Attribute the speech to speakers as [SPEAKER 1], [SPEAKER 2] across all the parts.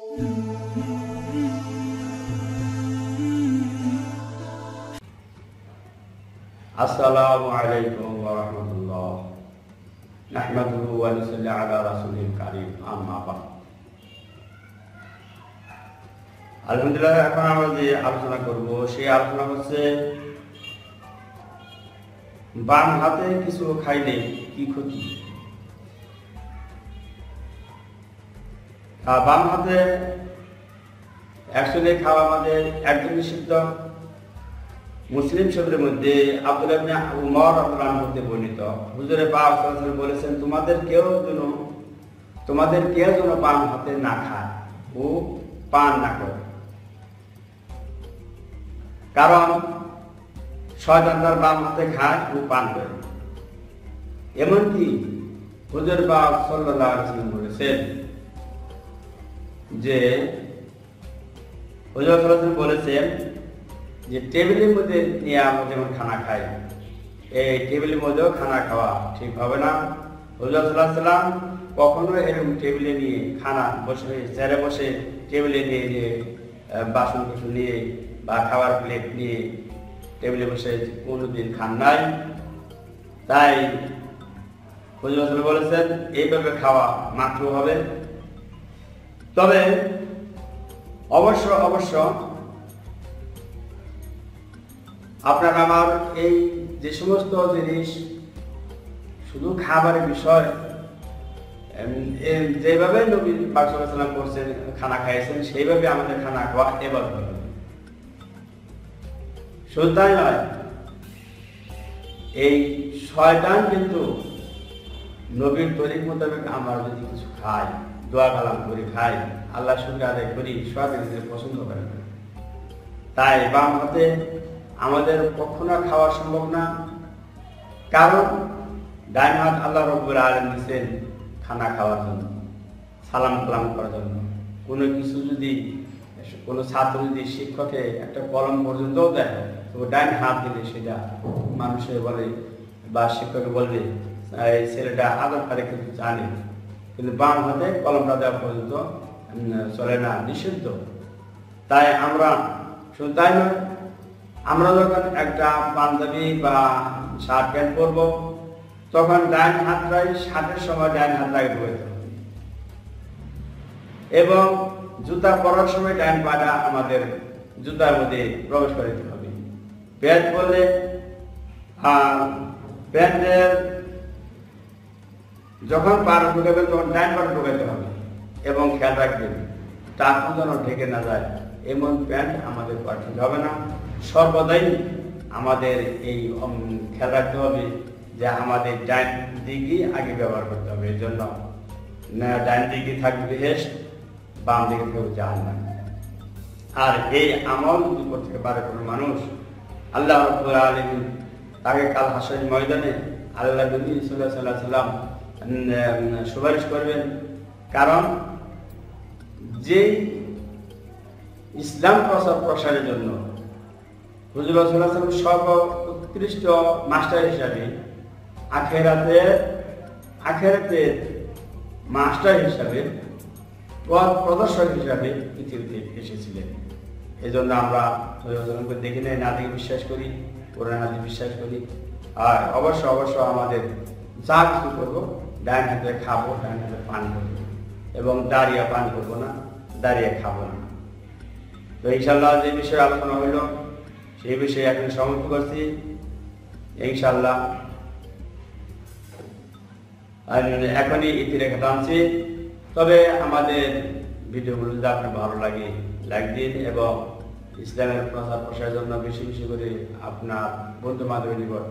[SPEAKER 1] আসসালামু আলাইকুম ওয়া রাহমাতুল্লাহ। নাহমাদুহু ওয়া নুসাল্লি আলা রাসূলিল কারীম। আম্মা বাদ। আলহামদুলিল্লাহ, এখন আমরা যে আলোচনা করব, সেই আলোচনা হচ্ছে, বাম হাতে কিছু খাইলে কি ক্ষতি? বাম হাতে একসঙ্গে খাওয়া আমাদের একদম নিষিদ্ধ। মুসলিম শব্দের মধ্যে আব্দুল উমর রাদিয়াল্লাহু মধ্যে বর্ণিত। হুজুরে সাল্লাল্লাহু বলেছেন, তোমাদের কেউ যেন তোমাদের কেউ যেন বাম হাতে না খায়, ও পান না করে। কারণ শয়তান তার বাম হাতে খায়, ও পান করে। এমনকি হুজুর আলাইহি ওয়াসাল্লাম বলেছেন যে ওয়াসাল্লাম বলেছেন যে টেবিলের মধ্যে নিয়ে আমরা যেমন খানা খাই, এই টেবিলের মধ্যেও খানা খাওয়া ঠিক হবে না। হুজুর সাল্লাম কখনো এরকম টেবিলে নিয়ে খানা বসে, চেয়ারে বসে টেবিলে নিয়ে যে বাসন কুসন নিয়ে বা খাবার প্লেট নিয়ে টেবিলে বসে কোনোদিন খান নাই। তাই হুজুর সাল্লাম বলেছেন, এইভাবে খাওয়া মাত্র হবে। তবে অবশ্য অবশ্য আপনার আমার এই যে সমস্ত জিনিস, শুধু খাবারের বিষয় যেভাবে নবী বাকসাল্লাম করছেন খানা খাইয়েছেন, সেইভাবে আমাদের খানা খাওয়া এবার শুধু নয়, এই শয়তান কিন্তু নবীর তরিক মোতাবেক আমরা যদি কিছু খাই দোয়া কালাম করি খাই আল্লাহ সঙ্গে আদায় করি শয়তান পছন্দ করে না তাই বাম হাতে আমাদের কখনো খাওয়া সম্ভব না। কারণ ডাইন হাত আল্লাহ রব্বুর আলম দিচ্ছেন খানা খাওয়ার জন্য, সালাম কালাম করার জন্য। কোনো কিছু যদি, কোনো ছাত্র যদি শিক্ষকে একটা কলম পর্যন্তও দেয় তো ডাইন হাত দিলে সেটা মানুষের বলে বা শিক্ষকে বলবে, এই ছেলেটা আদর করে কিন্তু জানে। কিন্তু বাম হাতে কলমটা দেওয়া পর্যন্ত চলে না, নিষিদ্ধ। তাই আমরা, শুধু তাই নয়, আমরা যখন একটা পাঞ্জাবি বা শার্ট প্যান্ট পরবো, তখন ডাইন হাতটাই শার্টের সময় ডাইন হাতটাকে ঢুকাইতে হবে এবং জুতা পরার সময় ডাইন পাটা আমাদের জুতার মধ্যে প্রবেশ করে দিতে হবে। প্যান্ট পরলে প্যান্টের যখন পার ঢুকাবেন তখন ডাইন পাটা ঢুকাইতে হবে এবং খেয়াল রাখবেন টাকা যেন ঢেকে না যায়, এমন প্যান্ট আমাদের পাঠিয়ে হবে না। সর্বদাই আমাদের এই খেয়াল রাখতে হবে যে আমাদের ডাইন দিকই আগে ব্যবহার করতে হবে, এই জন্য ডাইন দিকে থাকবে বেহেস বাম দিকে থাকবে জাহান্নাম। আর এই আমল যদি করতে পারে কোনো মানুষ, আল্লাহ আলম তাকে কাল হাসের ময়দানে আল্লাহ নবী সাল্লাহ সাল্লাহ সাল্লাম সুপারিশ করবেন। কারণ যেই ইসলাম প্রচার প্রসারের জন্য হুজুর সর্বোৎকৃষ্ট মাস্টার হিসাবে আখেরাতে আখেরাতের মাস্টার হিসাবে, পথ প্রদর্শক হিসাবে পৃথিবীতে এসেছিলেন। এই জন্য আমরা হুজুরকে দেখি নাই, না দেখে বিশ্বাস করি কোরআন হাতে বিশ্বাস করি। আর অবশ্য অবশ্য আমাদের যা কিছু করব ডাইন হাতে খাব ডাইন হাতে পান করব। এবং দাঁড়িয়ে পান করব না, দাঁড়িয়ে খাব না। তো ইনশাল্লাহ যে বিষয়ে আলোচনা হইল, সেই বিষয়ে এখন সমাপ্ত করছি। ইনশাল্লাহ এখনই ইতিরেখা টানছি। তবে আমাদের ভিডিওগুলো যদি আপনার ভালো লাগে, লাইক দিন এবং ইসলামের প্রচার প্রসারের জন্য বেশি বেশি করে আপনার বন্ধু বান্ধবের নিকট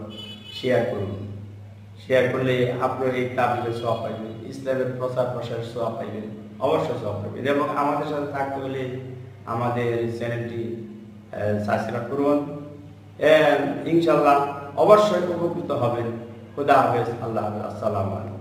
[SPEAKER 1] শেয়ার করুন। শেয়ার করলে আপনার এই তাবিলের সব পাইবেন, ইসলামের প্রচার প্রসার সব পাইবেন, অবশ্যই সব পাইবেন। এবং আমাদের সাথে থাকতে হলে আমাদের চ্যানেলটি সাবস্ক্রাইব করুন। ইনশাল্লাহ অবশ্যই উপকৃত হবেন। খুদা হাফেজ, আল্লাহ হাফেজ। আসসালামু আলাইকুম।